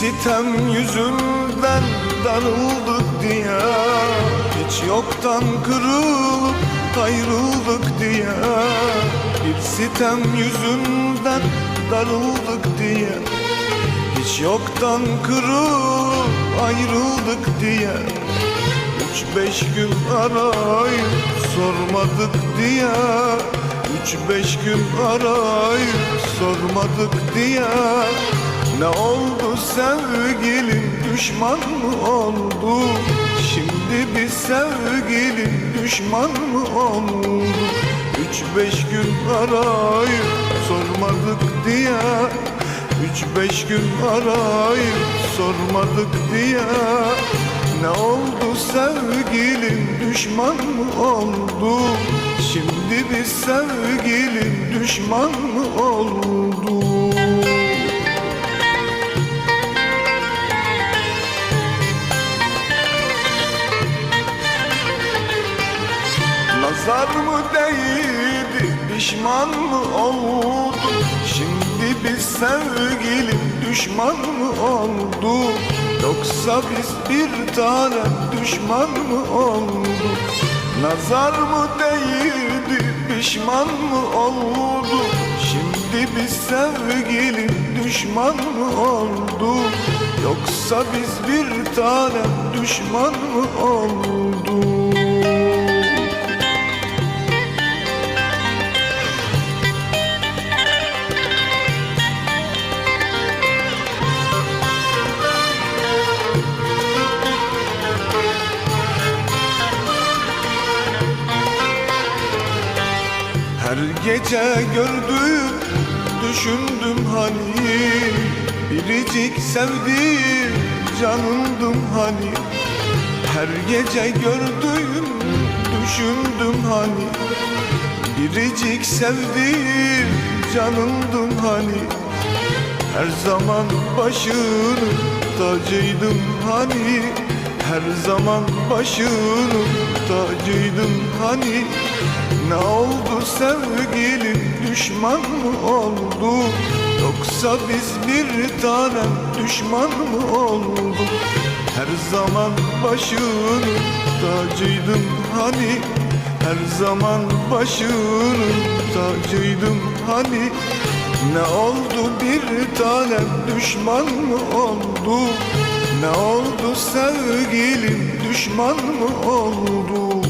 sitem yüzünden darıldık diye Hiç yoktan kırılıp ayrıldık diye. Bir sitem yüzünden darıldık diye Hiç yoktan kırılıp ayrıldık diye. Üç beş gün arayıp sormadık diye Üç beş gün arayıp sormadık diye Ne oldu sevgilim düşman mı oldu? Şimdi bir sevgilim düşman mı oldu? Üç beş gün arayıp sormadık diye Üç beş gün arayıp sormadık diye. Ne oldu sevgilim düşman mı oldu? Şimdi bir sevgilim düşman mı oldu Nazar mı değdi pişman mı oldu? Şimdi biz sevgilim düşman mı oldu? Yoksa biz bir tane düşman mı olduk Nazar mı değdi pişman mı oldu? Şimdi biz sevgilim düşman mı oldu? Yoksa biz bir tane düşman mı olduk Her gece gördüm, düşündüm hani. Biricik sevdiğim canımdım hani. Her gece gördüm, düşündüm hani. Biricik sevdiğim canımdım hani. Her zaman başının tacıydım hani Her zaman başının tacıydım hani Ne oldu sevgilim düşman mı oldu? Yoksa biz bir tanem düşman mı olduk? Her zaman başının tacıydım hani her zaman başının tacıydım hani Ne oldu bir tanem düşman mı oldu Ne oldu sevgilim düşman mı oldu?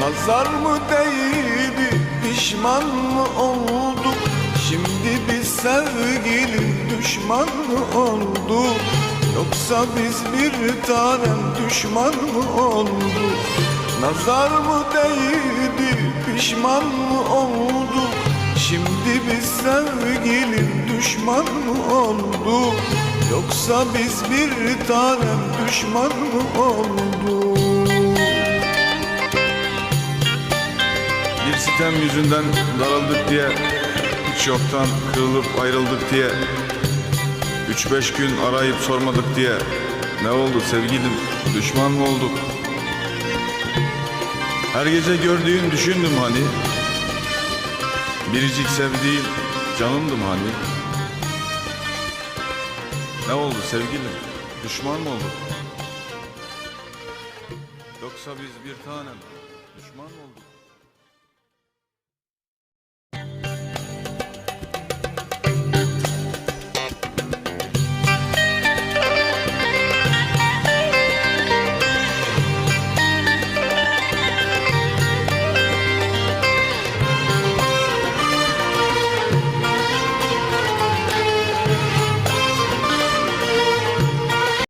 Nazar mı değdi pişman mı olduk Şimdi biz sevgilim düşman mı olduk Yoksa biz bir tanem düşman mı olduk Nazar mı değdi pişman mı olduk Şimdi biz sevgilim düşman mı olduk Yoksa biz bir tanem düşman mı olduk Bir sitem yüzünden daraldık diye Hiç yoktan kırılıp ayrıldık diye Üç beş gün arayıp sormadık diye Ne oldu sevgilim düşman mı olduk Her gece gördüğün düşündüm hani. Biricik sevdiğim canımdım hani. Ne oldu sevgilim? Düşman mı olduk? Yoksa biz bir tanem düşman mı olduk